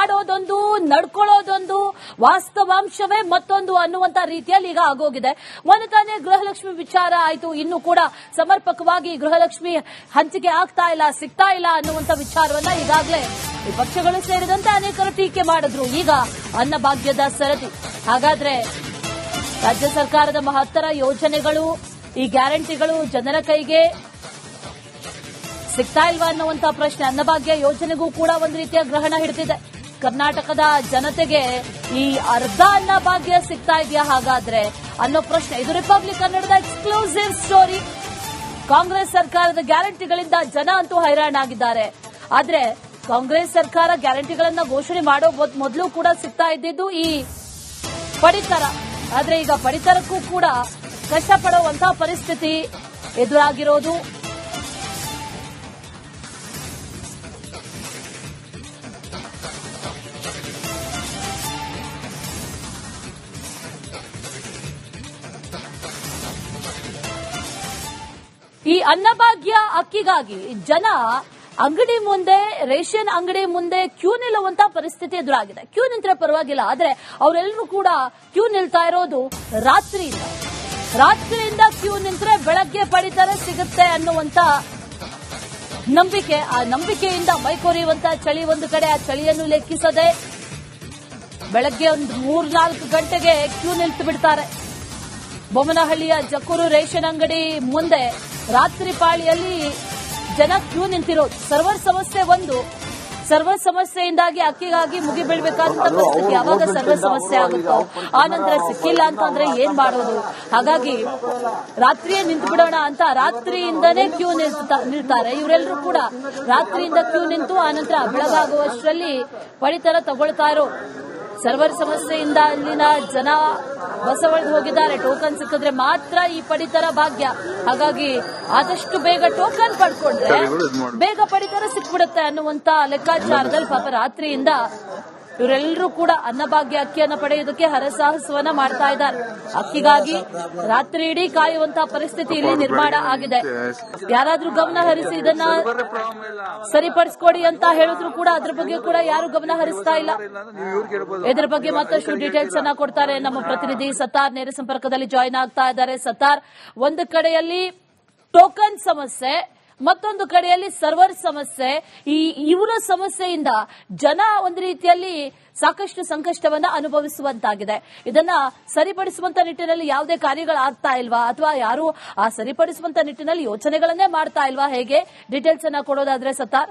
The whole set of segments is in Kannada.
ಮಾಡೋದೊಂದು, ನಡ್ಕೊಳ್ಳೋದೊಂದು, ವಾಸ್ತವಾಂಶವೇ ಮತ್ತೊಂದು ಅನ್ನುವಂತ ರೀತಿಯಲ್ಲಿ ಈಗ ಆಗೋಗಿದೆ. ಮೊನ್ನೆ ತಾನೇ ಗೃಹಲಕ್ಷ್ಮಿ ವಿಚಾರ ಆಯಿತು, ಇನ್ನು ಕೂಡ ಸಮರ್ಪಕವಾಗಿ ಗೃಹಲಕ್ಷ್ಮಿ ಹಂಚಿಕೆ ಆಗ್ತಾ ಇಲ್ಲ, ಸಿಗ್ತಾ ಇಲ್ಲ ಅನ್ನುವಂತ ವಿಚಾರವನ್ನ ಈಗಾಗಲೇ ವಿಪಕ್ಷಗಳು ಸೇರಿದಂತೆ ಅನೇಕರು ಟೀಕೆ ಮಾಡಿದ್ರು. ಈಗ ಅನ್ನಭಾಗ್ಯದ ಸರದಿ. ಹಾಗಾದ್ರೆ ರಾಜ್ಯ ಸರ್ಕಾರದ ಮಹತ್ತರ ಯೋಜನೆಗಳು, ಈ ಗ್ಯಾರಂಟಿಗಳು ಜನರ ಕೈಗೆ ಸಿಗ್ತಾ ಇಲ್ವಾ ಅನ್ನುವಂತ ಪ್ರಶ್ನೆ. ಅನ್ನಭಾಗ್ಯ ಯೋಜನೆಗೂ ಕೂಡ ಒಂದು ರೀತಿಯ ಗ್ರಹಣ ಹಿಡಿದಿದೆ. ಕರ್ನಾಟಕದ ಜನತೆಗೆ ಈ ಅರ್ಧ ಅನ್ನ ಭಾಗ್ಯ ಸಿಗ್ತಾ ಇದೆಯಾ ಹಾಗಾದ್ರೆ? ಅನ್ನೋ ಪ್ರಶ್ನೆ. ಇದು ರಿಪಬ್ಲಿಕ್ ಕನ್ನಡದ ಎಕ್ಸ್ಕ್ಲೂಸಿವ್ ಸ್ಟೋರಿ ಕಾಂಗ್ರೆಸ್ ಸರ್ಕಾರದ ಗ್ಯಾರಂಟಿಗಳಿಂದ ಜನ ಅಂತೂ ಹೈರಾಣಾಗಿದ್ದಾರೆ ಆದ್ರೆ ಕಾಂಗ್ರೆಸ್ ಸರ್ಕಾರ ಗ್ಯಾರಂಟಿಗಳನ್ನ ಘೋಷಣೆ ಮಾಡೋ ಮೊದ್- ಮೊದಲು ಕೂಡ ಸಿಗ್ತಾ ಇದ್ದಿದ್ದು ಈ ಪಡಿತರ. ಆದ್ರೆ ಈಗ ಪಡಿತರಕ್ಕೂ ಕೂಡ ಕಷ್ಟಪಡುವಂತಹ ಪರಿಸ್ಥಿತಿ ಎದುರಾಗಿರೋದು. ಈ ಅನ್ನಭಾಗ್ಯ ಅಕ್ಕಿಗಾಗಿ ಜನ ಅಂಗಡಿ ಮುಂದೆ, ರೇಷನ್ ಅಂಗಡಿ ಮುಂದೆ ಕ್ಯೂ ನಿಲ್ಲುವಂತ ಪರಿಸ್ಥಿತಿ ಎದುರಾಗಿದೆ. ಕ್ಯೂ ನಿಂತರೆ ಪರವಾಗಿಲ್ಲ, ಆದ್ರೆ ಅವರೆಲ್ಲರೂ ಕೂಡ ಕ್ಯೂ ನಿಲ್ತಾ ಇರೋದು ರಾತ್ರಿಯಿಂದ. ರಾತ್ರಿಯಿಂದ ಕ್ಯೂ ನಿಂತರೆ ಬೆಳಗ್ಗೆ ಪಡಿತಾರೆ ಸಿಗುತ್ತೆ ಅನ್ನುವಂತ ನಂಬಿಕೆ, ಆ ನಂಬಿಕೆಯಿಂದ ಮೈಕೊರಿಯುವಂತ ಚಳಿ ಒಂದು ಕಡೆ, ಆ ಚಳಿಯನ್ನು ಲೆಕ್ಕಿಸದೆ ಬೆಳಗ್ಗೆ ಒಂದು ಮೂರ್ನಾಲ್ಕು ಗಂಟೆಗೆ ಕ್ಯೂ ನಿಲ್ತು ಬಿಡ್ತಾರೆ. ಬೊಮ್ಮನಹಳ್ಳಿಯ ಜಕೂರು ರೇಷನ್ ಅಂಗಡಿ ಮುಂದೆ ರಾತ್ರಿ ಪಾಳಿಯಲ್ಲಿ ಜನ ಕ್ಯೂ ನಿಂತಿರೋದು ಸರ್ವರ್ ಸಮಸ್ಯೆ ಒಂದು. ಸರ್ವರ್ ಸಮಸ್ಯೆಯಿಂದಾಗಿ ಅಕ್ಕಿಗಾಗಿ ಮುಗಿ ಬೀಳ್ಬೇಕಾದಂತ ಪರಿಸ್ಥಿತಿ ಯಾವಾಗ ಸರ್ವರ್ ಸಮಸ್ಯೆ ಆಗುತ್ತೋ? ಆ ನಂತರ ಸಿಕ್ಕಿಲ್ಲ ಅಂತಂದ್ರೆ ಏನ್ ಮಾಡೋದು? ಹಾಗಾಗಿ ರಾತ್ರಿಯೇ ನಿಂತು ಬಿಡೋಣ ಅಂತ ರಾತ್ರಿಯಿಂದನೇ ಕ್ಯೂ ನಿಲ್ತಾ- ನಿಲ್ತಾರೆ. ಇವರೆಲ್ಲರೂ ಕೂಡ ರಾತ್ರಿಯಿಂದ ಕ್ಯೂ ನಿಂತು ಆನಂತರ ಬೆಳಗಾಗುವಷ್ಟರಲ್ಲಿ ಪಡಿತರ ತಗೊಳ್ತಾ ಇರೋ ಸರ್ವರ್ ಸಮಸ್ಯೆಯಿಂದ ಅಲ್ಲಿನ ಜನ ಬಸವಳಿದು ಹೋಗಿದ್ದಾರೆ. ಟೋಕನ್ ಸಿಕ್ಕಿದ್ರೆ ಮಾತ್ರ ಈ ಪಡಿತರ ಭಾಗ್ಯ. ಹಾಗಾಗಿ ಆದಷ್ಟು ಬೇಗ ಟೋಕನ್ ಪಡ್ಕೊಂಡ್ರೆ ಬೇಗ ಪಡಿತರ ಸಿಕ್ಬಿಡುತ್ತೆ ಅನ್ನುವಂತ ಲೆಕ್ಕಾಚಾರದಲ್ಲಿ ಪಾಪ ರಾತ್ರಿಯಿಂದ ಇವರೆಲ್ಲರೂ ಕೂಡ ಅನ್ನಭಾಗ್ಯ ಅಕ್ಕಿಯನ್ನು ಪಡೆಯುವುದಕ್ಕೆ ಹರಸಾಹಸವನ್ನ ಮಾಡ್ತಾ ಇದ್ದಾರೆ. ಅಕ್ಕಿಗಾಗಿ ರಾತ್ರಿ ಇಡೀ ಕಾಯುವಂತಹ ಪರಿಸ್ಥಿತಿ ಇಲ್ಲಿ ನಿರ್ಮಾಣ ಆಗಿದೆ. ಯಾರಾದ್ರೂ ಗಮನ ಹರಿಸಿ ಇದನ್ನ ಸರಿಪಡಿಸ್ಕೊಡಿ ಅಂತ ಹೇಳಿದ್ರು ಕೂಡ ಅದ್ರ ಬಗ್ಗೆ ಕೂಡ ಯಾರು ಗಮನ ಹರಿಸ್ತಾ ಇಲ್ಲ. ಇದರ ಬಗ್ಗೆ ಮತ್ತಷ್ಟು ಡೀಟೇಲ್ಸ್ ಅನ್ನ ಕೊಡ್ತಾರೆ ನಮ್ಮ ಪ್ರತಿನಿಧಿ ಸತಾರ್ ನೇರ ಸಂಪರ್ಕದಲ್ಲಿ ಜಾಯಿನ್ ಆಗ್ತಾ ಇದ್ದಾರೆ. ಸತಾರ್ ಒಂದು ಕಡೆಯಲ್ಲಿ ಟೋಕನ್ ಸಮಸ್ಯೆ ಮತ್ತೊಂದು ಕಡೆಯಲ್ಲಿ ಸರ್ವರ್ ಸಮಸ್ಯೆ. ಈ ಇವರ ಸಮಸ್ಯೆಯಿಂದ ಜನ ಒಂದು ರೀತಿಯಲ್ಲಿ ಸಾಕಷ್ಟು ಸಂಕಷ್ಟವನ್ನ ಅನುಭವಿಸುವಂತಾಗಿದೆ. ಇದನ್ನ ಸರಿಪಡಿಸುವಂತ ನಿಟ್ಟಿನಲ್ಲಿ ಯಾವುದೇ ಕಾರ್ಯಗಳಾಗ್ತಾ ಇಲ್ವಾ? ಅಥವಾ ಯಾರು ಆ ಸರಿಪಡಿಸುವಂತ ನಿಟ್ಟಿನಲ್ಲಿ ಯೋಚನೆಗಳನ್ನೇ ಮಾಡ್ತಾ ಇಲ್ವಾ? ಹೇಗೆ? ಡೀಟೇಲ್ಸ್ ಅನ್ನ ಕೊಡೋದಾದ್ರೆ ಸತ್ತಾರ್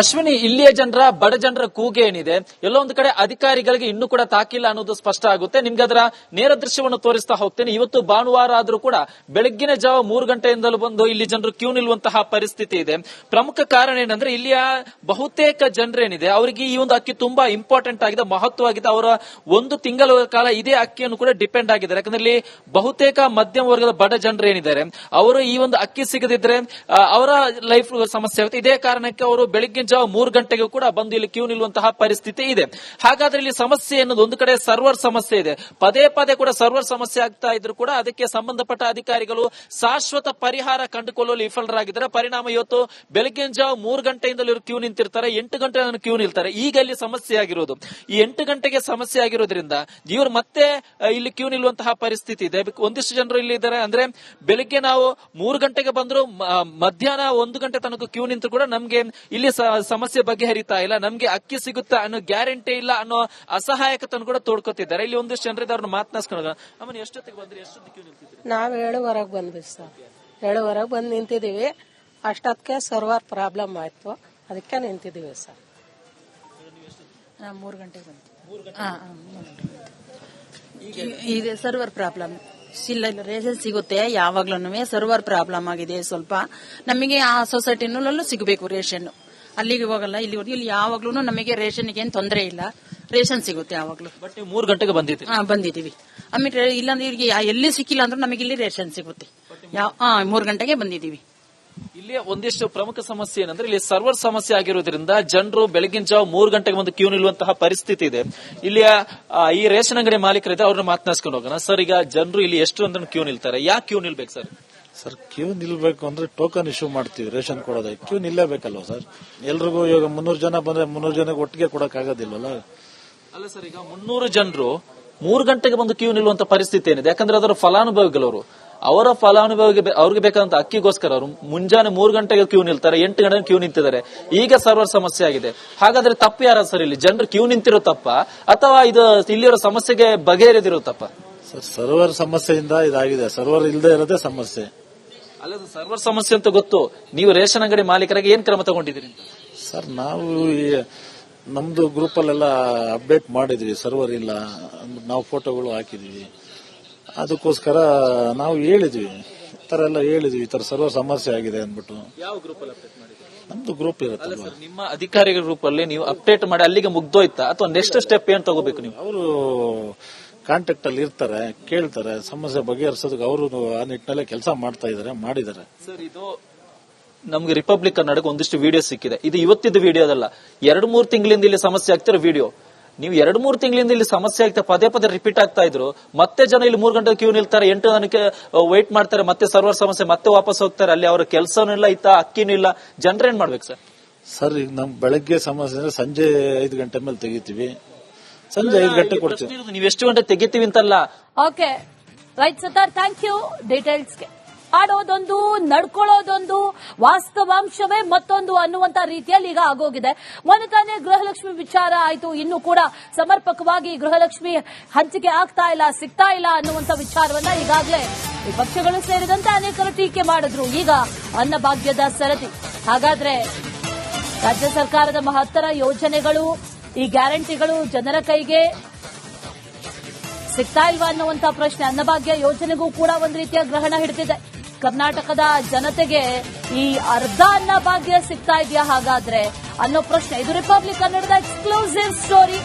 ಅಶ್ವಿನಿ, ಇಲ್ಲಿಯ ಜನರ, ಬಡ ಜನರ ಕೂಗೆ ಏನಿದೆ? ಎಲ್ಲೋ ಒಂದು ಕಡೆ ಅಧಿಕಾರಿಗಳಿಗೆ ಇನ್ನೂ ಕೂಡ ತಾಕಿಲ್ಲ ಅನ್ನೋದು ಸ್ಪಷ್ಟ ಆಗುತ್ತೆ. ನಿಮ್ಗೆ ಅದರ ನೇರ ದೃಶ್ಯವನ್ನು ತೋರಿಸ್ತಾ ಹೋಗ್ತೇನೆ. ಇವತ್ತು ಭಾನುವಾರ ಆದರೂ ಕೂಡ ಬೆಳಗ್ಗಿನ ಜಾವ ಮೂರು ಗಂಟೆಯಿಂದಲೂ ಬಂದು ಇಲ್ಲಿ ಜನರು ಕ್ಯೂ ನಿಲ್ಲುವಂತಹ ಪರಿಸ್ಥಿತಿ ಇದೆ. ಪ್ರಮುಖ ಕಾರಣ ಏನಂದ್ರೆ ಇಲ್ಲಿಯ ಬಹುತೇಕ ಜನರೇನಿದೆ ಅವರಿಗೆ ಈ ಒಂದು ಅಕ್ಕಿ ತುಂಬಾ ಇಂಪಾರ್ಟೆಂಟ್ ಆಗಿದೆ, ಮಹತ್ವವಾಗಿದೆ. ಅವರ ಒಂದು ತಿಂಗಳ ಕಾಲ ಇದೇ ಅಕ್ಕಿಯನ್ನು ಕೂಡ ಡಿಪೆಂಡ್ ಆಗಿದ್ದಾರೆ. ಯಾಕಂದ್ರೆ ಇಲ್ಲಿ ಬಹುತೇಕ ಮಧ್ಯಮ ವರ್ಗದ ಬಡ ಜನರು ಏನಿದ್ದಾರೆ, ಅವರು ಈ ಒಂದು ಅಕ್ಕಿ ಸಿಗದಿದ್ರೆ ಅವರ ಲೈಫ್ ಸಮಸ್ಯೆ ಆಗುತ್ತೆ. ಇದೇ ಕಾರಣಕ್ಕೆ ಅವರು ಬೆಳಿಗ್ಗೆ ಜಾವ ಮೂರು ಗಂಟೆಗೂ ಕೂಡ ಬಂದು ಇಲ್ಲಿ ಕ್ಯೂ ನಿಲ್ಲುವಂತಹ ಪರಿಸ್ಥಿತಿ ಇದೆ. ಹಾಗಾದ್ರೆ ಇಲ್ಲಿ ಸಮಸ್ಯೆ ಅನ್ನೋದು ಒಂದು ಕಡೆ ಸರ್ವರ್ ಸಮಸ್ಯೆ ಇದೆ. ಪದೇ ಪದೇ ಕೂಡ ಸರ್ವರ್ ಸಮಸ್ಯೆ ಆಗ್ತಾ ಇದ್ರು ಕೂಡ ಅದಕ್ಕೆ ಸಂಬಂಧಪಟ್ಟ ಅಧಿಕಾರಿಗಳು ಶಾಶ್ವತ ಪರಿಹಾರ ಕಂಡುಕೊಳ್ಳಲು ವಿಫಲರಾಗಿದ್ದಾರೆ. ಪರಿಣಾಮ ಇವತ್ತು ಬೆಳಗಿನ ಜಾವ ಮೂರು ಗಂಟೆಯಿಂದಲೂ ಇವರು ಕ್ಯೂ ನಿಂತಿರ್ತಾರೆ. ಎಂಟು ಗಂಟೆ ಕ್ಯೂ ನಿಲ್ತಾರೆ. ಈಗ ಇಲ್ಲಿ ಸಮಸ್ಯೆ ಆಗಿರೋದು. ಈ ಎಂಟು ಗಂಟೆಗೆ ಸಮಸ್ಯೆ ಆಗಿರೋದ್ರಿಂದ ಇವರು ಮತ್ತೆ ಇಲ್ಲಿ ಕ್ಯೂ ನಿಲ್ಲುವಂತಹ ಪರಿಸ್ಥಿತಿ ಇದೆ. ಒಂದಿಷ್ಟು ಜನರು ಇಲ್ಲಿ ಇದ್ದಾರೆ. ಅಂದ್ರೆ ಬೆಳಿಗ್ಗೆ ನಾವು ಮೂರು ಗಂಟೆಗೆ ಬಂದ್ರು ಮಧ್ಯಾಹ್ನ ಒಂದು ಗಂಟೆ ತನಕ ಕ್ಯೂ ನಿಂತು ಕೂಡ ನಮ್ಗೆ ಇಲ್ಲಿ ಸಮಸ್ಯೆ ಬಗೆಹರಿತಾ ಇಲ್ಲ. ನಮ್ಗೆ ಅಕ್ಕಿ ಸಿಗುತ್ತಾ ಅನ್ನೋ ಗ್ಯಾರಂಟಿ ಇಲ್ಲ ಅನ್ನೋ ಅಸಹಾಯಕತನ ಕೂಡ ತೋಡ್ಕೊತಿದ್ದಾರೆ. ಇಲ್ಲಿ ಒಂದಿಷ್ಟು ಜನರಿದ್ದಾರೆ ಅವ್ರನ್ನ ಮಾತನಾಡ್ಸ್ಕೊಂಡ ಅಮ್ಮನ ಎಷ್ಟೊತ್ತಿಗೆ ಬಂದ್ರಿ? ಎಷ್ಟೊತ್ತಿಗೆ ನಾವ್ ಏಳುವರೆಗೆ ಬಂದ್ವಿ ಸರ್. ಏಳುವರೆಗೆ ಬಂದು ನಿಂತಿದ್ದೀವಿ. ಅಷ್ಟೊತ್ತಿಗೆ ಸರ್ವರ್ ಪ್ರಾಬ್ಲಮ್ ಆಯ್ತು. ಅದಕ್ಕೆ ನಿಂತಿದ್ದೀವಿ ಸರ್. ಮೂರ್ ಗಂಟೆಗೆ ಬಂತು ಹಾ, ಹಾ, ಮೂರು ಇದೆ ಸರ್ವರ್ ಪ್ರಾಬ್ಲಮ್ ಇಲ್ಲ ಇಲ್ಲ ರೇಷನ್ ಸಿಗುತ್ತೆ. ಯಾವಾಗ್ಲೂ ಸರ್ವರ್ ಪ್ರಾಬ್ಲಮ್ ಆಗಿದೆ ಸ್ವಲ್ಪ. ನಮಗೆ ಆ ಸೊಸೈಟಿನಲ್ಲೂ ಸಿಗಬೇಕು ರೇಷನ್ ಅಲ್ಲಿಗೆ ಹೋಗಲ್ಲ ಇಲ್ಲಿ ಇಲ್ಲಿ ಯಾವಾಗ್ಲೂ ನಮಗೆ ರೇಷನ್ಗೆ ಏನು ತೊಂದರೆ ಇಲ್ಲ. ರೇಷನ್ ಸಿಗುತ್ತೆ ಯಾವಾಗ್ಲೂ. ಬಟ್ ನೀವು ಮೂರು ಗಂಟೆಗೆ ಬಂದಿದ್ದೀರಿ. ಹಾ ಬಂದಿದ್ದೀವಿ. ಆಮೇಲೆ ಇಲ್ಲಾಂದ್ರೆ ಯಾ ಎಲ್ಲಿ ಸಿಕ್ಕಿಲ್ಲ ಅಂದ್ರೆ ನಮಗೆ ಇಲ್ಲಿ ರೇಷನ್ ಸಿಗುತ್ತೆ. ಯಾವ ಹಾ ಮೂರು ಗಂಟೆಗೆ ಬಂದಿದ್ದೀವಿ. ಇಲ್ಲಿ ಒಂದಿಷ್ಟು ಪ್ರಮುಖ ಸಮಸ್ಯೆ ಏನಂದ್ರೆ ಇಲ್ಲಿ ಸರ್ವರ್ ಸಮಸ್ಯೆ ಆಗಿರೋದ್ರಿಂದ ಜನರು ಬೆಳಗಿನ ಜಾವ ಮೂರು ಗಂಟೆಗೆ ಒಂದು ಕ್ಯೂ ನಿಲ್ಲುವಂತಹ ಪರಿಸ್ಥಿತಿ ಇದೆ. ಇಲ್ಲಿ ಈ ರೇಷನ್ ಅಂಗಡಿ ಮಾಲೀಕರಿದ್ದಾರೆ ಅವ್ರನ್ನ ಮಾತನಾಡ್ಸ್ಕೊಂಡು ಹೋಗೋಣ. ಸರ್ ಈಗ ಜನರು ಇಲ್ಲಿ ಎಷ್ಟು ಅಂದ್ರೆ ಕ್ಯೂ ನಿಲ್ತಾರೆ? ಯಾಕೆ ಕ್ಯೂ ನಿಲ್ಬೇಕು ಸರ್? ಸರ್ ಕ್ಯೂ ನಿಲ್ಬೇಕು ಅಂದ್ರೆ ಟೋಕನ್ ಇಶ್ಯೂ ಮಾಡ್ತೀವಿ ರೇಷನ್ ಕೊಡೋದಕ್ಕೆ. ಕ್ಯೂ ನಿಲ್ಲೇಬೇಕಲ್ವ ಸರ್? ಎಲ್ರಿಗೂ ಇವಾಗ ಮುನ್ನೂರು ಜನ ಬಂದ್ರೆ ಮುನ್ನೂರು ಜನಕ್ಕೆ ಒಟ್ಟಿಗೆ ಕೊಡಕ್ ಆಗೋದಿಲ್ವಲ್ಲ ಅಲ್ಲ ಸರ್ ಈಗ ಮುನ್ನೂರು ಜನರು ಮೂರು ಗಂಟೆಗೆ ಬಂದು ಕ್ಯೂ ನಿಲ್ಲುವಂತ ಪರಿಸ್ಥಿತಿ ಏನಿದೆ? ಯಾಕಂದ್ರೆ ಅದರ ಫಲಾನುಭವಿಗಳವರು ಅವರ. ಫಲಾನುಭವಿಗೆ ಅವ್ರಿಗೆ ಬೇಕಾದಂತ ಅಕ್ಕಿಗೋಸ್ಕರ ಅವರು ಮುಂಜಾನೆ ಮೂರು ಗಂಟೆಗೆ ಕ್ಯೂ ನಿಲ್ತಾರೆ ಎಂಟು ಗಂಟೆಗೆ ಕ್ಯೂ ನಿಂತಿದ್ದಾರೆ. ಈಗ ಸರ್ವರ್ ಸಮಸ್ಯೆ ಆಗಿದೆ. ಹಾಗಾದ್ರೆ ತಪ್ಪು ಯಾರ ಸರ್ ಇಲ್ಲಿ? ಜನರು ಕ್ಯೂ ನಿಂತಿರೋ ತಪ್ಪ? ಅಥವಾ ಇದು ಇಲ್ಲಿರೋ ಸಮಸ್ಯೆಗೆ ಬಗೆಹರಿದಿರೋ ತಪ್ಪ? ಸರ್ ಸರ್ವರ್ ಸಮಸ್ಯೆಯಿಂದ ಇದಾಗಿದೆ. ಸರ್ವರ್ ಇಲ್ಲದೆ ಇರೋದೇ ಸಮಸ್ಯೆ. ಅಲ್ಲ ಸರ್ವರ್ ಸಮಸ್ಯೆ ಅಂತ ಗೊತ್ತು. ನೀವು ರೇಷನ್ ಅಂಗಡಿ ಮಾಲೀಕರಾಗಿ ಏನ್ ಕ್ರಮ ತಗೊಂಡಿದ್ದೀರಿ ಅಂತ? ಸರ್ ನಾವು ಈ ನಮ್ದು ಗ್ರೂಪ್ ಅಲ್ಲೆಲ್ಲ ಅಪ್ಡೇಟ್ ಮಾಡಿದ್ವಿ ಸರ್ವರ್ ಇಲ್ಲ ನಾವು ಫೋಟೋಗಳು ಹಾಕಿದ್ವಿ. ಅದಕ್ಕೋಸ್ಕರ ನಾವು ಹೇಳಿದ್ವಿ ಈ ತರ ಎಲ್ಲ ಹೇಳಿದ್ವಿ ಈ ತರ ಸರ್ವರ್ ಸಮಸ್ಯೆ ಆಗಿದೆ ಅಂದ್ಬಿಟ್ಟು. ಯಾವ ಗ್ರೂಪ್ ಅಲ್ಲಿ ಅಪ್ಡೇಟ್ ಮಾಡಿದ್ರಿ ನಮ್ದು ಗ್ರೂಪ್ ಇರುತ್ತೆ ನಿಮ್ಮ ಅಧಿಕಾರಿಗಳ ಗ್ರೂಪ್ ಅಲ್ಲಿ ನೀವು ಅಪ್ಡೇಟ್ ಮಾಡಿ ಅಲ್ಲಿಗೆ ಮುಗ್ದೋಯ್ತಾ? ಅಥವಾ ನೆಕ್ಸ್ಟ್ ಸ್ಟೆಪ್ ಏನ್ ತಗೋಬೇಕು ನೀವು? ಅವರು ಕಾಂಟ್ಯಾಕ್ಟ್ ಅಲ್ಲಿ ಇರ್ತಾರೆ ಕೇಳ್ತಾರೆ ಸಮಸ್ಯೆ ಬಗೆಹರಿಸೋದಕ್ಕೆ ಅವರು ಆ ನಿಟ್ಟಿನಲ್ಲೇ ಕೆಲಸ ಮಾಡ್ತಾ ಇದಾರೆ ಮಾಡಿದ್ದಾರೆ. ಸರ್ ಇದು ನಮ್ಗೆ ರಿಪಬ್ಲಿಕ್ ಕನ್ನಡಕ್ಕೆ ಒಂದಿಷ್ಟು ವಿಡಿಯೋ ಸಿಕ್ಕಿದೆ. ಇದು ಇವತ್ತಿದ್ದು ವಿಡಿಯೋದಲ್ಲ ಎರಡು ಮೂರು ತಿಂಗಳಿಂದ ಇಲ್ಲಿ ಸಮಸ್ಯೆ ಆಗ್ತಿರೋ ವಿಡಿಯೋ ನೀವು ಎರಡು ಮೂರು ತಿಂಗಳಿಂದ ಇಲ್ಲಿ ಸಮಸ್ಯೆ ಆಗ್ತಾ ಪದೇ ಪದೇ ರಿಪೀಟ್ ಆಗ್ತಾ ಇದ್ರು. ಮತ್ತೆ ಜನ ಇಲ್ಲಿ ಮೂರು ಗಂಟೆ ಕ್ಯೂ ನಿಲ್ತಾರೆ ಎಂಟು ಜನಕ್ಕೆ ವೈಟ್ ಮಾಡ್ತಾರೆ ಮತ್ತೆ ಸರ್ವರ್ ಸಮಸ್ಯೆ ಮತ್ತೆ ವಾಪಸ್ ಹೋಗ್ತಾರೆ. ಅಲ್ಲಿ ಅವರ ಕೆಲಸನೂ ಇಲ್ಲ ಇತ್ತ ಅಕ್ಕಿನೂ ಇಲ್ಲ. ಜನರೇನ್ ಮಾಡ್ಬೇಕು ಸರ್? ಸರ್ ಈಗ ನಮ್ ಬೆಳಗ್ಗೆ ಸಮಸ್ಯೆ ಅಂದ್ರೆ ಸಂಜೆ ಐದು ಗಂಟೆ ಮೇಲೆ ತೆಗಿತೀವಿ. ಸಂಜೆ ಐದು ಗಂಟೆ ಕೊಡ್ತೀವಿ. ನೀವು ಎಷ್ಟು ಗಂಟೆ ತೆಗಿತೀವಿ ಅಂತಲ್ಲ? Okay. Right Sattar thank you ಡೀಟೇಲ್ಸ್ಗೆ ಆಡೋದೊಂದು ನಡ್ಕೊಳ್ಳೋದೊಂದು ವಾಸ್ತವಾಂಶವೇ ಮತ್ತೊಂದು ಅನ್ನುವಂತ ರೀತಿಯಲ್ಲಿ ಈಗ ಆಗೋಗಿದೆ. ಮೊನ್ನೆ ತಾನೇ ಗೃಹಲಕ್ಷ್ಮಿ ವಿಚಾರ ಆಯಿತು. ಇನ್ನು ಕೂಡ ಸಮರ್ಪಕವಾಗಿ ಗೃಹಲಕ್ಷ್ಮಿ ಹಂಚಿಕೆ ಆಗ್ತಾ ಇಲ್ಲ ಸಿಗ್ತಾ ಇಲ್ಲ ಅನ್ನುವಂತ ವಿಚಾರವನ್ನ ಈಗಾಗಲೇ ವಿಪಕ್ಷಗಳು ಸೇರಿದಂತೆ ಅನೇಕರು ಟೀಕೆ ಮಾಡಿದ್ರು. ಈಗ ಅನ್ನಭಾಗ್ಯದ ಸರದಿ. ಹಾಗಾದ್ರೆ ರಾಜ್ಯ ಸರ್ಕಾರದ ಮಹತ್ತರ ಯೋಜನೆಗಳು ಈ ಗ್ಯಾರಂಟಿಗಳು ಜನರ ಕೈಗೆ ಸಿಗ್ತಾ ಇಲ್ವಾ ಅನ್ನುವಂತಹ ಪ್ರಶ್ನೆ. ಅನ್ನಭಾಗ್ಯ ಯೋಜನೆಗೂ ಕೂಡ ಒಂದು ರೀತಿಯ ಗ್ರಹಣ ಹಿಡಿದಿದೆ. ಕರ್ನಾಟಕದ ಜನತೆಗೆ ಈ ಅರ್ಧ ಅನ್ನಭಾಗ್ಯ ಸಿಗ್ತಾ ಇದೆಯಾ ಹಾಗಾದ್ರೆ ಅನ್ನೋ ಪ್ರಶ್ನೆ. ಇದು ರಿಪಬ್ಲಿಕ್ ಕನ್ನಡದ ಎಕ್ಸ್ಕ್ಲೂಸಿವ್ ಸ್ಟೋರಿ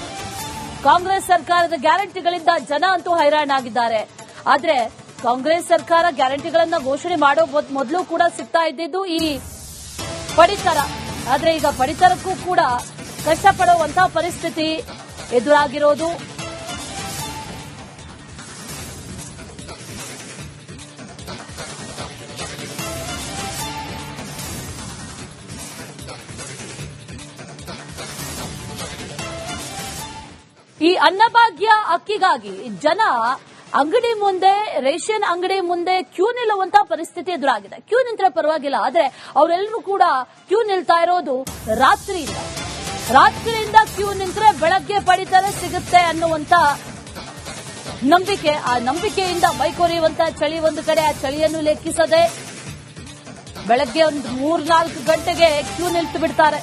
ಕಾಂಗ್ರೆಸ್ ಸರ್ಕಾರದ ಗ್ಯಾರಂಟಿಗಳಿಂದ ಜನ ಅಂತೂ ಹೈರಾಣಾಗಿದ್ದಾರೆ ಆದ್ರೆ ಕಾಂಗ್ರೆಸ್ ಸರ್ಕಾರ ಗ್ಯಾರಂಟಿಗಳನ್ನ ಘೋಷಣೆ ಮಾಡೋ ಮೊದ್- ಮೊದಲು ಕೂಡ ಸಿಗ್ತಾ ಇದ್ದಿದ್ದು ಈ ಪಡಿತರ. ಆದ್ರೆ ಈಗ ಪಡಿತರಕ್ಕೂ ಕೂಡ ಕಷ್ಟಪಡುವಂತಹ ಪರಿಸ್ಥಿತಿ ಎದುರಾಗಿರೋದು. ಈ ಅನ್ನಭಾಗ್ಯ ಅಕ್ಕಿಗಾಗಿ ಜನ ಅಂಗಡಿ ಮುಂದೆ, ರೇಷನ್ ಅಂಗಡಿ ಮುಂದೆ ಕ್ಯೂ ನಿಲ್ಲುವಂತ ಪರಿಸ್ಥಿತಿ ಎದುರಾಗಿದೆ. ಕ್ಯೂ ನಿಂತರೆ ಪರವಾಗಿಲ್ಲ, ಆದ್ರೆ ಅವರೆಲ್ಲರೂ ಕೂಡ ಕ್ಯೂ ನಿಲ್ತಾ ಇರೋದು ರಾತ್ರಿಯಿಂದ. ರಾತ್ರಿಯಿಂದ ಕ್ಯೂ ನಿಂತ್ರೆ ಬೆಳಗ್ಗೆ ಪಡಿತಾರೆ ಸಿಗುತ್ತೆ ಅನ್ನುವಂತ ನಂಬಿಕೆ. ಆ ನಂಬಿಕೆಯಿಂದ ಮೈಕೊರೆಯುವಂತಹ ಚಳಿ ಒಂದು ಕಡೆ, ಆ ಚಳಿಯನ್ನು ಲೆಕ್ಕಿಸದೆ ಬೆಳಗ್ಗೆ ಒಂದು ಮೂರ್ನಾಲ್ಕು ಗಂಟೆಗೆ ಕ್ಯೂ ನಿಲ್ತು ಬಿಡ್ತಾರೆ.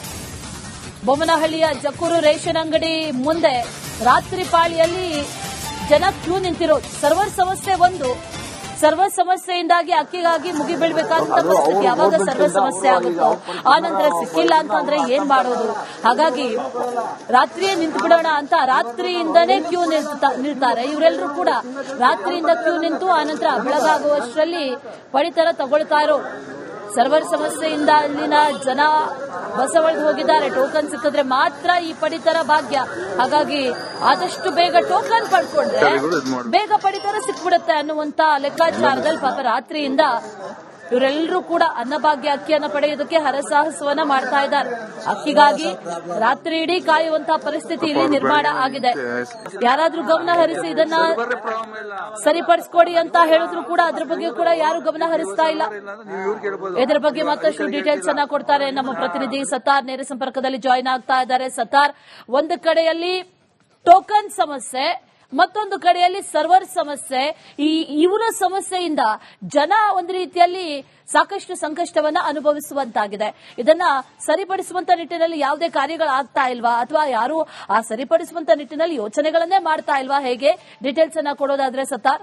ಬೊಮ್ಮನಹಳ್ಳಿಯ ಜಕ್ಕೂರು ರೇಷನ್ ಅಂಗಡಿ ಮುಂದೆ ರಾತ್ರಿ ಪಾಳಿಯಲ್ಲಿ ಜನ ಕ್ಯೂ ನಿಂತಿರೋದು. ಸರ್ವರ್ ಸಮಸ್ಯೆ ಒಂದು. ಸರ್ವರ್ ಸಮಸ್ಯೆಯಿಂದಾಗಿ ಅಕ್ಕಿಗಾಗಿ ಮುಗಿ ಬೀಳ್ಬೇಕಾದಂತ ಪರಿಸ್ಥಿತಿ ಯಾವಾಗ ಸರ್ವ ಸಮಸ್ಯೆ ಆಗುತ್ತೋ ಆ ನಂತರ ಸಿಕ್ಕಿಲ್ಲ ಅಂತಂದ್ರೆ ಏನ್ ಮಾಡೋದು? ಹಾಗಾಗಿ ರಾತ್ರಿಯೇ ನಿಂತು ಬಿಡೋಣ ಅಂತ ರಾತ್ರಿಯಿಂದನೇ ಕ್ಯೂ ನಿಲ್ತಾ- ನಿಲ್ತಾರೆ. ಇವರೆಲ್ಲರೂ ಕೂಡ ರಾತ್ರಿಯಿಂದ ಕ್ಯೂ ನಿಂತು ಆನಂತರ ಬೆಳಗಾಗುವಷ್ಟರಲ್ಲಿ ಪಡಿತರ ತಗೊಳ್ತಾ ಇರೋ ಸರ್ವರ್ ಸಮಸ್ಯೆಯಿಂದ ಅಲ್ಲಿನ ಜನ ಬಸವಳಿದು ಹೋಗಿದ್ದಾರೆ. ಟೋಕನ್ ಸಿಕ್ಕಿದ್ರೆ ಮಾತ್ರ ಈ ಪಡಿತರ ಭಾಗ್ಯ. ಹಾಗಾಗಿ ಆದಷ್ಟು ಬೇಗ ಟೋಕನ್ ಪಡ್ಕೊಂಡ್ರೆ ಬೇಗ ಪಡಿತರ ಸಿಕ್ಬಿಡುತ್ತೆ ಅನ್ನುವಂತ ಲೆಕ್ಕಾಚಾರದಲ್ಲಿ ಪಾಪ ರಾತ್ರಿಯಿಂದ ಇವರೆಲ್ಲರೂ ಕೂಡ ಅನ್ನಭಾಗ್ಯ ಅಕ್ಕಿಯನ್ನು ಪಡೆಯೋದಕ್ಕೆ ಹರಸಾಹಸವನ್ನ ಮಾಡ್ತಾ ಇದ್ದಾರೆ. ಅಕ್ಕಿಗಾಗಿ ರಾತ್ರಿ ಇಡೀ ಕಾಯುವಂತಹ ಪರಿಸ್ಥಿತಿ ಇಲ್ಲಿ ನಿರ್ಮಾಣ ಆಗಿದೆ. ಯಾರಾದ್ರೂ ಗಮನ ಹರಿಸಿ ಇದನ್ನ ಸರಿಪಡಿಸ್ಕೊಡಿ ಅಂತ ಹೇಳಿದ್ರು ಕೂಡ ಅದ್ರ ಬಗ್ಗೆ ಕೂಡ ಯಾರು ಗಮನ ಹರಿಸ್ತಾ ಇಲ್ಲ. ಇದರ ಬಗ್ಗೆ ಮತ್ತಷ್ಟು ಡೀಟೇಲ್ಸ್ ಅನ್ನ ಕೊಡ್ತಾರೆ. ನಮ್ಮ ಪ್ರತಿನಿಧಿ ಸತಾರ್ ನೇರ ಸಂಪರ್ಕದಲ್ಲಿ ಜಾಯಿನ್ ಆಗ್ತಾ ಇದ್ದಾರೆ. ಸತಾರ್ ಒಂದು ಕಡೆಯಲ್ಲಿ ಟೋಕನ್ ಸಮಸ್ಯೆ ಮತ್ತೊಂದು ಕಡೆಯಲ್ಲಿ ಸರ್ವರ್ ಸಮಸ್ಯೆ. ಈ ಇವರ ಸಮಸ್ಯೆಯಿಂದ ಜನ ಒಂದು ರೀತಿಯಲ್ಲಿ ಸಾಕಷ್ಟು ಸಂಕಷ್ಟವನ್ನ ಅನುಭವಿಸುವಂತಾಗಿದೆ. ಇದನ್ನ ಸರಿಪಡಿಸುವಂತ ನಿಟ್ಟಿನಲ್ಲಿ ಯಾವುದೇ ಕಾರ್ಯಗಳಾಗ್ತಾ ಇಲ್ವಾ? ಅಥವಾ ಯಾರು ಆ ಸರಿಪಡಿಸುವಂತ ನಿಟ್ಟಿನಲ್ಲಿ ಯೋಚನೆಗಳನ್ನೇ ಮಾಡ್ತಾ ಇಲ್ವಾ? ಹೇಗೆ? ಡೀಟೇಲ್ಸ್ ಅನ್ನ ಕೊಡೋದಾದ್ರೆ ಸತ್ತಾರ್.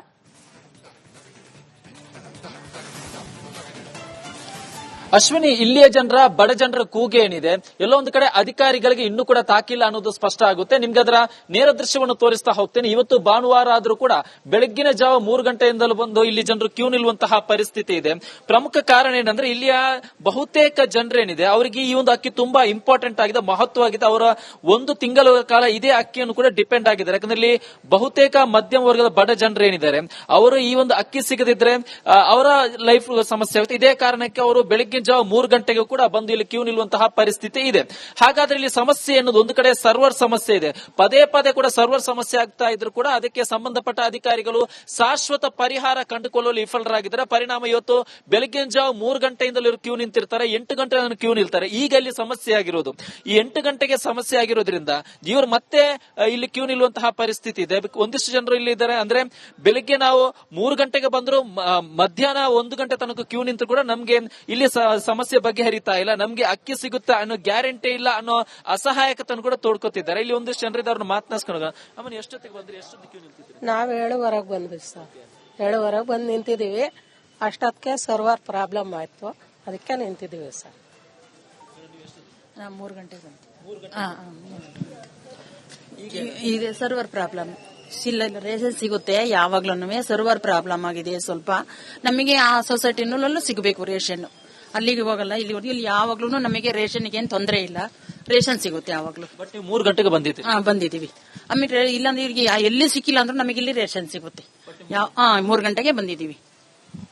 ಅಶ್ವಿನಿ, ಇಲ್ಲಿಯ ಜನರ, ಬಡ ಜನರ ಕೂಗೆ ಏನಿದೆ? ಎಲ್ಲೋ ಒಂದು ಕಡೆ ಅಧಿಕಾರಿಗಳಿಗೆ ಇನ್ನೂ ಕೂಡ ತಾಕಿಲ್ಲ ಅನ್ನೋದು ಸ್ಪಷ್ಟ ಆಗುತ್ತೆ. ನಿಮ್ಗೆ ಅದರ ನೇರ ದೃಶ್ಯವನ್ನು ತೋರಿಸ್ತಾ ಹೋಗ್ತೇನೆ. ಇವತ್ತು ಭಾನುವಾರ ಆದರೂ ಕೂಡ ಬೆಳಗ್ಗಿನ ಜಾವ ಮೂರು ಗಂಟೆಯಿಂದಲೂ ಬಂದು ಇಲ್ಲಿ ಜನರು ಕ್ಯೂ ನಿಲ್ಲುವಂತಹ ಪರಿಸ್ಥಿತಿ ಇದೆ. ಪ್ರಮುಖ ಕಾರಣ ಏನಂದ್ರೆ, ಇಲ್ಲಿಯ ಬಹುತೇಕ ಜನರೇನಿದೆ ಅವರಿಗೆ ಈ ಒಂದು ಅಕ್ಕಿ ತುಂಬಾ ಇಂಪಾರ್ಟೆಂಟ್ ಆಗಿದೆ, ಮಹತ್ವವಾಗಿದೆ. ಅವರ ಒಂದು ತಿಂಗಳ ಕಾಲ ಇದೇ ಅಕ್ಕಿಯನ್ನು ಕೂಡ ಡಿಪೆಂಡ್ ಆಗಿದ್ದಾರೆ. ಯಾಕಂದ್ರೆ ಇಲ್ಲಿ ಬಹುತೇಕ ಮಧ್ಯಮ ವರ್ಗದ ಬಡ ಜನರು ಏನಿದ್ದಾರೆ, ಅವರು ಈ ಒಂದು ಅಕ್ಕಿ ಸಿಗದಿದ್ರೆ ಅವರ ಲೈಫ್ ಸಮಸ್ಯೆ ಆಗುತ್ತೆ. ಇದೇ ಕಾರಣಕ್ಕೆ ಅವರು ಬೆಳಗ್ಗಿನ ಜಾವ ಮೂರು ಗಂಟೆಗೂ ಕೂಡ ಬಂದು ಇಲ್ಲಿ ಕ್ಯೂ ನಿಲ್ಲುವಂತಹ ಪರಿಸ್ಥಿತಿ ಇದೆ. ಹಾಗಾದ್ರೆ ಇಲ್ಲಿ ಸಮಸ್ಯೆ ಅನ್ನೋದು ಒಂದು ಕಡೆ ಸರ್ವರ್ ಸಮಸ್ಯೆ ಇದೆ. ಪದೇ ಪದೇ ಕೂಡ ಸರ್ವರ್ ಸಮಸ್ಯೆ ಆಗ್ತಾ ಇದ್ರು ಕೂಡ ಅದಕ್ಕೆ ಸಂಬಂಧಪಟ್ಟ ಅಧಿಕಾರಿಗಳು ಶಾಶ್ವತ ಪರಿಹಾರ ಕಂಡುಕೊಳ್ಳಲು ವಿಫಲರಾಗಿದ್ದಾರೆ. ಪರಿಣಾಮ ಇವತ್ತು ಬೆಳಗ್ಗೆ ಜಾವ ಮೂರು ಗಂಟೆಯಿಂದಲೂ ಕ್ಯೂ ನಿಂತಿರ್ತಾರೆ. ಎಂಟು ಗಂಟೆ ಕ್ಯೂ ನಿಲ್ತಾರೆ. ಈಗ ಇಲ್ಲಿ ಸಮಸ್ಯೆ ಆಗಿರೋದು. ಈ ಎಂಟು ಗಂಟೆಗೆ ಸಮಸ್ಯೆ ಆಗಿರೋದ್ರಿಂದ ಇವರು ಮತ್ತೆ ಇಲ್ಲಿ ಕ್ಯೂ ನಿಲ್ಲುವಂತಹ ಪರಿಸ್ಥಿತಿ ಇದೆ. ಒಂದಿಷ್ಟು ಜನರು ಇಲ್ಲಿ ಇದ್ದಾರೆ. ಅಂದ್ರೆ ಬೆಳಿಗ್ಗೆ ನಾವು ಮೂರು ಗಂಟೆಗೆ ಬಂದ್ರು ಮಧ್ಯಾಹ್ನ ಒಂದು ಗಂಟೆ ತನಕ ಕ್ಯೂ ನಿಂತು ಕೂಡ ನಮ್ಗೆ ಇಲ್ಲಿ ಸಮಸ್ಯೆ ಬಗೆಹರಿತಾ ಇಲ್ಲ. ನಮ್ಗೆ ಅಕ್ಕಿ ಸಿಗುತ್ತಾ ಅನ್ನೋ ಗ್ಯಾರಂಟಿ ಇಲ್ಲ ಅನ್ನೋ ಅಸಹಾಯಕತನ ಕೂಡ ತೋಡ್ಕೊತಿದ್ದಾರೆ. ಇಲ್ಲಿ ಒಂದಿಷ್ಟು ಜನರಿದ್ದು ಅವ್ರನ್ನ ಮಾತನಾಡ್ಸ್ಕೊಂಡು ಅಮ್ಮನ್ ಎಷ್ಟೊತ್ತಿಗೆ ಬಂದ್ರಿ? ಎಷ್ಟೊತ್ತಿಗೆ ಕ್ಯೂ ನಿಲ್ತಿದ್ರಿ ನಾವು ಏಳುವರೆಗೆ ಬಂದ್ವಿ ಸರ್. ಏಳುವರೆಗೆ ಬಂದು ನಿಂತಿದೀವಿ ಅಷ್ಟೊತ್ತಿಗೆ ಸರ್ವರ್ ಪ್ರಾಬ್ಲಮ್ ಆಯ್ತು. ಅದಕ್ಕೆ ನಿಂತಿದೀವಿ ಸರ್. ನಾವು ಮೂರು ಗಂಟೆಗೆ ಬಂತು. ಈ- ಇದೆ ಸರ್ವರ್ ಪ್ರಾಬ್ಲಮ್ ಇಲ್ಲ ರೇಷನ್ ಸಿಗುತ್ತೆ. ಯಾವಾಗ್ಲೂ ಸರ್ವರ್ ಪ್ರಾಬ್ಲಮ್ ಆಗಿದೆ ಸ್ವಲ್ಪ. ನಮಗೆ ಆ ಸೊಸೈಟಿನಲ್ಲೂ ಸಿಗಬೇಕು ರೇಷನ್ ಅಲ್ಲಿಗೆ ಹೋಗಲ್ಲ ಇಲ್ಲಿ ಇಲ್ಲಿ ಯಾವಾಗ್ಲೂ ನಮಗೆ ರೇಷನ್ಗೆ ಏನ್ ತೊಂದರೆ ಇಲ್ಲ. ರೇಷನ್ ಸಿಗುತ್ತೆ ಯಾವಾಗ್ಲೂ. ಬಟ್ ನೀವು ಮೂರು ಗಂಟೆಗೆ ಬಂದಿದ್ದೀವಿ ಹಾ ಬಂದಿದೀವಿ ಆಮೇಲೆ ಇಲ್ಲಾಂದ್ರೆ ಇಲ್ಲಿ ಎಲ್ಲಿ ಸಿಕ್ಕಿಲ್ಲ ಅಂದ್ರೆ ನಮಗೆ ಇಲ್ಲಿ ರೇಷನ್ ಸಿಗುತ್ತೆ. ಯಾವ ಹಾ ಮೂರು ಗಂಟೆಗೆ ಬಂದಿದೀವಿ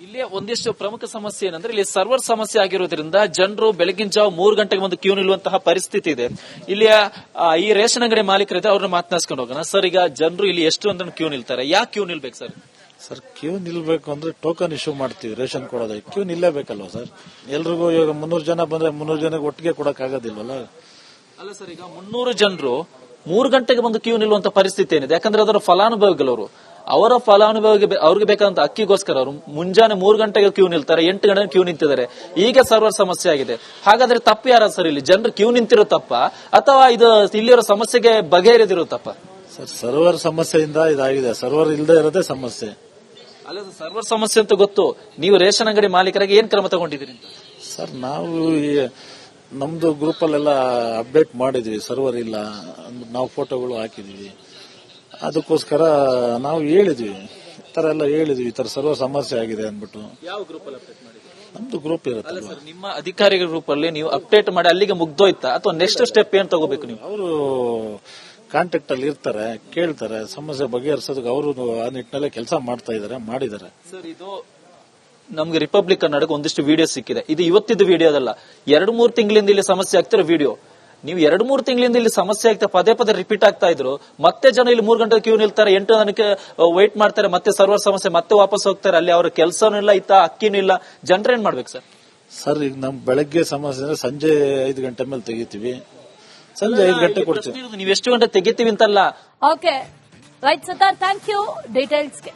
ಇಲ್ಲಿ ಒಂದಿಷ್ಟು ಪ್ರಮುಖ ಸಮಸ್ಯೆ ಏನಂದ್ರೆ ಇಲ್ಲಿ ಸರ್ವರ್ ಸಮಸ್ಯೆ ಆಗಿರೋದ್ರಿಂದ ಜನರು ಬೆಳಗಿನ ಜಾವ ಮೂರು ಗಂಟೆಗೆ ಒಂದು ಕ್ಯೂ ನಿಲ್ಲುವಂತಹ ಪರಿಸ್ಥಿತಿ ಇದೆ. ಇಲ್ಲಿ ಆ, ಈ ರೇಷನ್ ಅಂಗಡಿ ಮಾಲೀಕರಿದೆ ಅವ್ರನ್ನ ಮಾತನಾಡ್ಸ್ಕೊಂಡು ಹೋಗೋಣ. ಸರ್ ಈಗ ಜನರು ಇಲ್ಲಿ ಎಷ್ಟು ಅಂತ ಕ್ಯೂ ನಿಲ್ತಾರೆ. ಯಾಕೆ ಕ್ಯೂ ನಿಲ್ಬೇಕು ಸರ್? ಸರ್ ಕ್ಯೂ ನಿಲ್ಬೇಕು ಅಂದ್ರೆ ಟೋಕನ್ ಇಶ್ಯೂ ಮಾಡ್ತೀವಿ ರೇಷನ್ ಕೊಡೋದಕ್ಕೆ ಕ್ಯೂ ನಿಲ್ಲೇಬೇಕಲ್ವ ಸರ್? ಎಲ್ರಿಗೂ ಇವಾಗ ಮುನ್ನೂರು ಜನ ಬಂದ್ರೆ ಮುನ್ನೂರು ಜನಕ್ಕೆ ಒಟ್ಟಿಗೆ ಕೊಡಕ್ ಆಗೋದಿಲ್ವಲ್ಲ? ಅಲ್ಲ ಸರ್ ಈಗ ಮುನ್ನೂರು ಜನರು ಮೂರು ಗಂಟೆಗೆ ಬಂದು ಕ್ಯೂ ನಿಲ್ಲುವಂತ ಪರಿಸ್ಥಿತಿ ಏನಿದೆ? ಯಾಕಂದ್ರೆ ಅದರ ಫಲಾನುಭವಿಗಳವರು. ಅವರ ಫಲಾನುಭವಿಗೆ ಅವ್ರಿಗೆ ಬೇಕಾದಂತ ಅಕ್ಕಿಗೋಸ್ಕರ ಅವರು ಮುಂಜಾನೆ ಮೂರು ಗಂಟೆಗೆ ಕ್ಯೂ ನಿಲ್ತಾರೆ ಎಂಟು ಗಂಟೆ ಕ್ಯೂ ನಿಂತಿದ್ದಾರೆ. ಈಗ ಸರ್ವರ್ ಸಮಸ್ಯೆ ಆಗಿದೆ. ಹಾಗಾದ್ರೆ ತಪ್ಪು ಯಾರ ಸರ್ ಇಲ್ಲಿ? ಜನರು ಕ್ಯೂ ನಿಂತಿರೋ ತಪ್ಪ? ಅಥವಾ ಇದು ಇಲ್ಲಿರೋ ಸಮಸ್ಯೆಗೆ ಬಗೆಹರಿದಿರೋ ತಪ್ಪ? ಸರ್ ಸರ್ವರ್ ಸಮಸ್ಯೆಯಿಂದ ಇದಾಗಿದೆ. ಸರ್ವರ್ ಇಲ್ಲದೆ ಇರೋದೇ ಸಮಸ್ಯೆ. ಅಲ್ಲ ಸರ್ವರ್ ಸಮಸ್ಯೆ ಅಂತ ಗೊತ್ತು. ನೀವು ರೇಷನ್ ಅಂಗಡಿ ಮಾಲೀಕರಾಗಿ ಏನ್ ಕ್ರಮ ತಗೊಂಡಿದ್ದೀರಿ ಸರ್ ನಾವು ನಮ್ದು ಗ್ರೂಪ್ ಅಲ್ಲೆಲ್ಲ ಅಪ್ಡೇಟ್ ಮಾಡಿದ್ವಿ. ಸರ್ವರ್ ಇಲ್ಲ. ನಾವು ಫೋಟೋಗಳು ಹಾಕಿದೀವಿ. ಅದಕ್ಕೋಸ್ಕರ ನಾವು ಹೇಳಿದ್ವಿ. ಈ ತರ ಎಲ್ಲ ಹೇಳಿದ್ವಿ. ಈ ತರ ಸರ್ವರ್ ಸಮಸ್ಯೆ ಆಗಿದೆ ಅಂದ್ಬಿಟ್ಟು. ಯಾವ ಗ್ರೂಪ್ ನಮ್ದು ಗ್ರೂಪ್ ಇರುತ್ತೆ ಸರ್ ನಿಮ್ಮ ಅಧಿಕಾರಿಗಳ ಗ್ರೂಪ್ ಅಲ್ಲಿ ನೀವು ಅಪ್ಡೇಟ್ ಮಾಡಿ ಅಲ್ಲಿಗೆ ಮುಗ್ದೋಯ್ತಾ? ಅಥವಾ ನೆಕ್ಸ್ಟ್ ಸ್ಟೆಪ್ ಏನ್ ತಗೋಬೇಕು ನೀವು? ಅವರು ಕಾಂಟ್ಯಾಕ್ಟ್ ಅಲ್ಲಿ ಇರ್ತಾರೆ ಕೇಳ್ತಾರೆ ಸಮಸ್ಯೆ ಬಗೆಹರಿಸೋದಕ್ಕೆ ಅವರು ಆ ನಿಟ್ಟಿನಲ್ಲೇ ಕೆಲಸ ಮಾಡ್ತಾ ಇದಾರೆ ಮಾಡಿದ್ದಾರೆ. ಸರ್ ಇದು ನಮ್ಗೆ ರಿಪಬ್ಲಿಕ್ ಕನ್ನಡಕ್ಕೆ ಒಂದಿಷ್ಟು ವಿಡಿಯೋ ಸಿಕ್ಕಿದೆ. ಇದು ಇವತ್ತಿದ್ದು ವಿಡಿಯೋ ಅದಲ್ಲ. ಎರಡು ಮೂರು ತಿಂಗಳಿಂದ ಇಲ್ಲಿ ಸಮಸ್ಯೆ ಆಗ್ತಿರೋ ವಿಡಿಯೋ ನೀವು ಎರಡು ಮೂರು ತಿಂಗಳಿಂದ ಇಲ್ಲಿ ಸಮಸ್ಯೆ ಆಗ್ತಾ ಪದೇ ಪದೇ ರಿಪೀಟ್ ಆಗ್ತಾ ಇದ್ರು. ಮತ್ತೆ ಜನ ಇಲ್ಲಿ ಮೂರು ಗಂಟೆ ಕ್ಯೂ ನಿಲ್ತಾರೆ ಎಂಟು ಜನಕ್ಕೆ ವೈಟ್ ಮಾಡ್ತಾರೆ ಮತ್ತೆ ಸರ್ವರ್ ಸಮಸ್ಯೆ ಮತ್ತೆ ವಾಪಸ್ ಹೋಗ್ತಾರೆ. ಅಲ್ಲಿ ಅವ್ರ ಕೆಲಸನೂ ಇಲ್ಲ ಇತ್ತ ಅಕ್ಕಿನೂ ಇಲ್ಲ. ಜನರೇನ್ ಮಾಡ್ಬೇಕು ಸರ್? ಸರ್ ಈಗ ನಮ್ ಬೆಳಗ್ಗೆ ಸಮಸ್ಯೆ ಅಂದ್ರೆ ಸಂಜೆ ಐದು ಗಂಟೆ ಮೇಲೆ ತೆಗಿತೀವಿ. ಸಂಜೆ ಐದು ಗಂಟೆ ಕೊಡ್ತೀವಿ. ನೀವು ಎಷ್ಟು ಗಂಟೆ ತೆಗಿತೀವಿ ಅಂತಲ್ಲ. Okay right ಸತಾರ್ thank you ಡೀಟೇಲ್ಸ್ಗೆ